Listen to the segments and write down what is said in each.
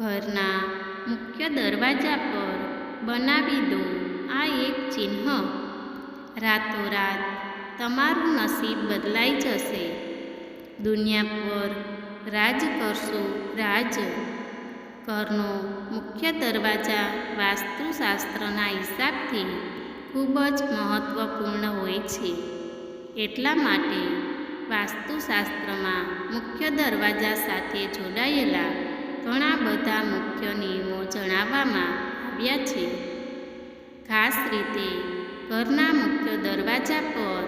ઘરના મુખ્ય દરવાજા પર બનાવી દો આ એક ચિહ્ન. રાતોરાત તમારું નસીબ બદલાઈ જશે. દુનિયા પર રાજ કરશો રાજ. ઘરનો મુખ્ય દરવાજા વાસ્તુશાસ્ત્રના હિસાબથી ખૂબ જ મહત્વપૂર્ણ હોય છે. એટલા માટે વાસ્તુશાસ્ત્રમાં મુખ્ય દરવાજા સાથે જોડાયેલા ઘણા બધા મુખ્ય નિયમો જણાવવામાં આવ્યા છે. ખાસ રીતે, ઘરના મુખ્ય દરવાજા પર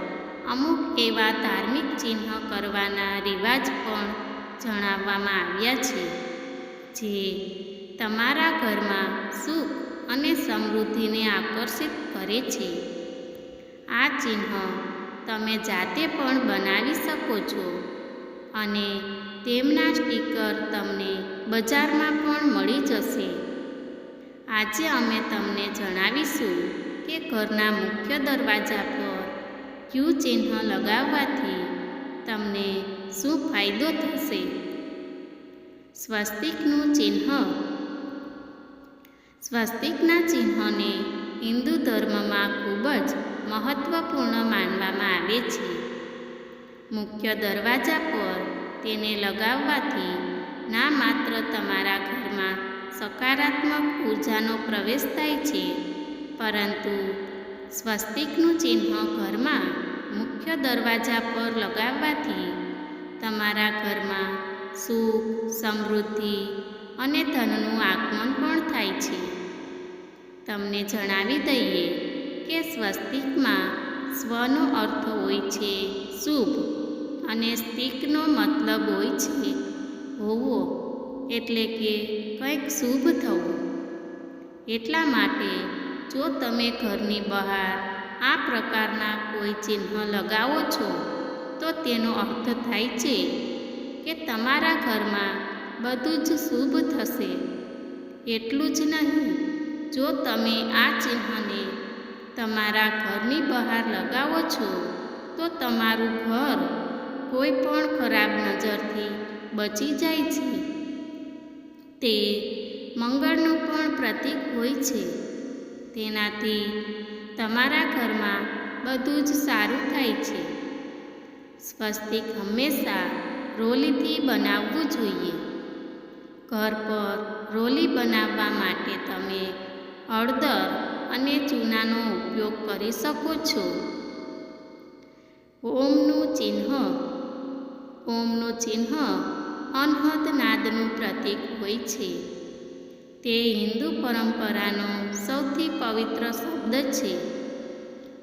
અમુક એવા ધાર્મિક ચિહ્ન કરવાના રિવાજ પણ જણાવવામાં આવ્યા છે, જે તમારા ઘરમાં સુખ અને સમૃદ્ધિને આકર્ષિત કરે છે. આ ચિહ્ન તમે જાતે પણ બનાવી શકો છો અને તેમના સ્ટીકર તમને બજારમાં પણ મળી જશે. આજે અમે તમને જણાવીશું કે ઘરના મુખ્ય દરવાજા પર ક્યુ ચિહ્ન લગાવવાથી તમને શું ફાયદો થશે? સ્વસ્તિકનું ચિહ્ન. સ્વસ્તિકના ચિહ્નને હિન્દુ ધર્મમાં ખૂબ જ મહત્વપૂર્ણ માનવામાં આવે છે. મુખ્ય દરવાજા પર તેને લગાવવાથી ના માત્ર તમારા ઘરમાં સકારાત્મક ઉર્જાનો પ્રવેશ થાય છે, પરંતુ સ્વસ્તિકનું ચિહ્ન ઘરમાં મુખ્ય દરવાજા પર લગાવવાથી તમારા ઘરમાં સુખ, સમૃદ્ધિ અને ધનનું આગમન પણ થાય છે. તમને જણાવી દઈએ કે સ્વસ્તિકમાં સ્વનો અર્થ હોય છે શુભ. અને સ્તિકનો મતલબ હોય છે હોવો એટલે કે કંઈક શુભ થવું. એટલા માટે જો તમે ઘરની બહાર આ પ્રકારના કોઈ ચિહ્ન લગાવો છો, તો તેનો અર્થ થાય છે કે તમારા ઘરમાં બધું જ શુભ થશે. એટલું જ નહીં, જો તમે આ ચિહ્નને તમારા ઘરની બહાર લગાવો છો, તો તમારું ઘર કોઈ પણ ખરાબ નજરથી બચી જાય છે. તે મંગળનું પણ પ્રતીક હોય છે. તેનાથી તમારા ઘરમાં બધું જ સારું થાય છે. સ્વસ્તિક હંમેશા રોલીથી બનાવવું જોઈએ. ઘર પર રોલી બનાવવા માટે તમે હળદર અને ચૂનાનો ઉપયોગ કરી શકો છો. ઓમનું ચિહ્ન ઓમનું ચિહ્ન અનહદ નાદનું પ્રતીક હોય છે. તે હિન્દુ પરંપરાનો સૌથી પવિત્ર શબ્દ છે.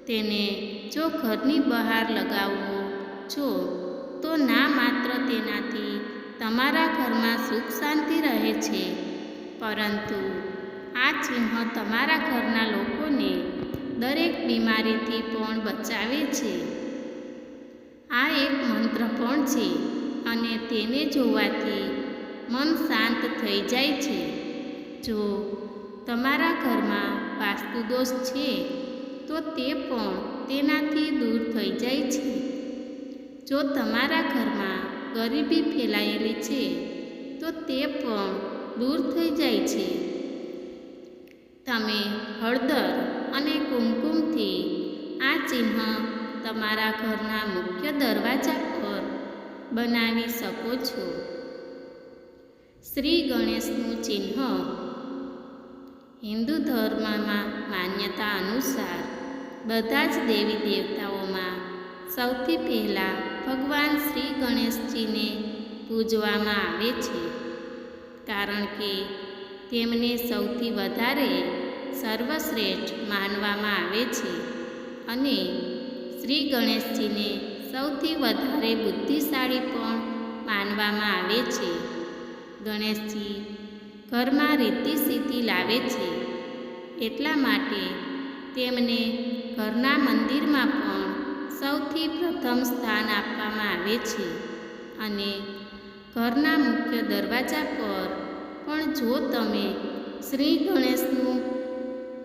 તેને જો ઘરની બહાર લગાવવો છો તો ના માત્ર તેનાથી તમારા ઘરમાં સુખ શાંતિ રહે છે. પરંતુ આ ચિહ્ન તમારા ઘરના લોકોને દરેક બીમારીથી પણ બચાવે છે. આ એક મંત્ર પણ છે અને તેને જોવાથી મન શાંત થઈ જાય છે. જો તમારા ઘરમાં વાસ્તુદોષ છે, તો તે પણ તેનાથી દૂર થઈ જાય છે. જો તમારા ઘરમાં ગરીબી ફેલાયેલી છે, તો તે પણ દૂર થઈ જાય છે. તમે હળદર અને કુમકુમથી આ ચિહ્ન તમારા ઘરના મુખ્ય દરવાજા પર બનાવી શકો છો. શ્રી ગણેશનું ચિહ્ન હિન્દુ ધર્મમાં માન્યતા અનુસાર બધા જ દેવી દેવતાઓમાં સૌથી પહેલાં ભગવાન શ્રી ગણેશજીને પૂજવામાં આવે છે, કારણ કે તેમને સૌથી વધારે સર્વશ્રેષ્ઠ માનવામાં આવે છે અને શ્રી ગણેશજીને સૌથી વધારે બુદ્ધિશાળી પણ માનવામાં આવે છે. ગણેશજી ઘરમાં રીતિ સિદ્ધિ લાવે છે. એટલા માટે તેમને ઘરના મંદિરમાં પણ સૌથી પ્રથમ સ્થાન આપવામાં આવે છે અને ઘરના મુખ્ય દરવાજા પર પણ જો તમે શ્રી ગણેશનું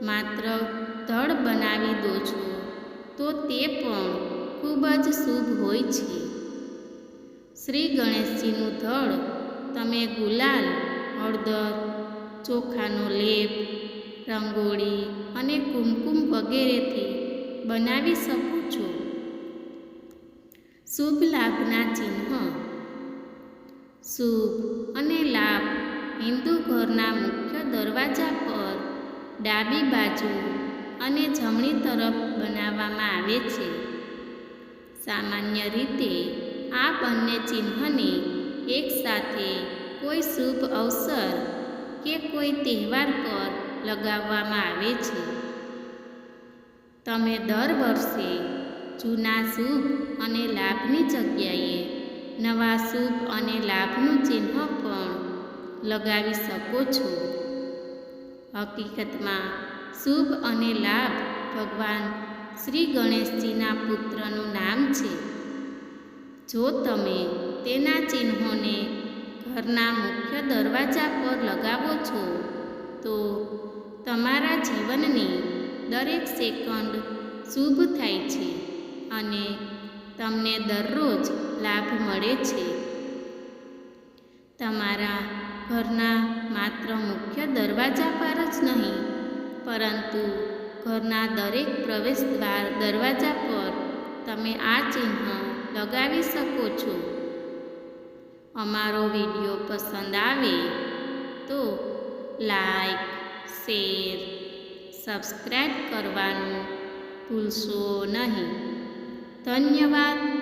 માત્ર ધડ બનાવી દો છો તો તે પણ ખૂબ જ શુભ હોય છે. શ્રી ગણેશજીનું ધળ તમે ગુલાલ, હળદર, ચોખાનો લેપ, રંગોળી અને કુમકુમ વગેરેથી બનાવી શકો છો. શુભ લાભના ચિહ્ન. શુભ અને લાભ હિન્દુ ઘરના મુખ્ય દરવાજા પર ડાબી બાજુ અને જમણી તરફ બનાવવામાં આવે છે. સામાન્ય રીતે આ બંને ચિહ્નને એકસાથે કોઈ શુભ અવસર કે કોઈ તહેવાર પર લગાવવામાં આવે છે. તમે દર વર્ષે જૂના શુભ અને લાભની જગ્યાએ નવા શુભ અને લાભનું ચિહ્ન પણ લગાવી શકો છો. હકીકતમાં શુભ અને લાભ. ભગવાન શ્રી ગણેશજીના પુત્રનું નામ છે. જો તમે તેના ચિહ્નોને ઘરના મુખ્ય દરવાજા પર લગાવો છો, તો તમારા જીવનની દરેક સેકન્ડ શુભ થાય છે અને તમને દરરોજ લાભ મળે છે. તમારા ઘરના માત્ર મુખ્ય દરવાજા પર જ નહીં પરંતુ ઘરના દરેક પ્રવેશ દ્વાર દરવાજા પર તમે આ ચિહ્ન લગાવી શકો છો. અમારો વીડિયો પસંદ આવે તો લાઈક, શેર સબસ્ક્રાઈબ કરવાનું ભૂલશો નહીં. ધન્યવાદ.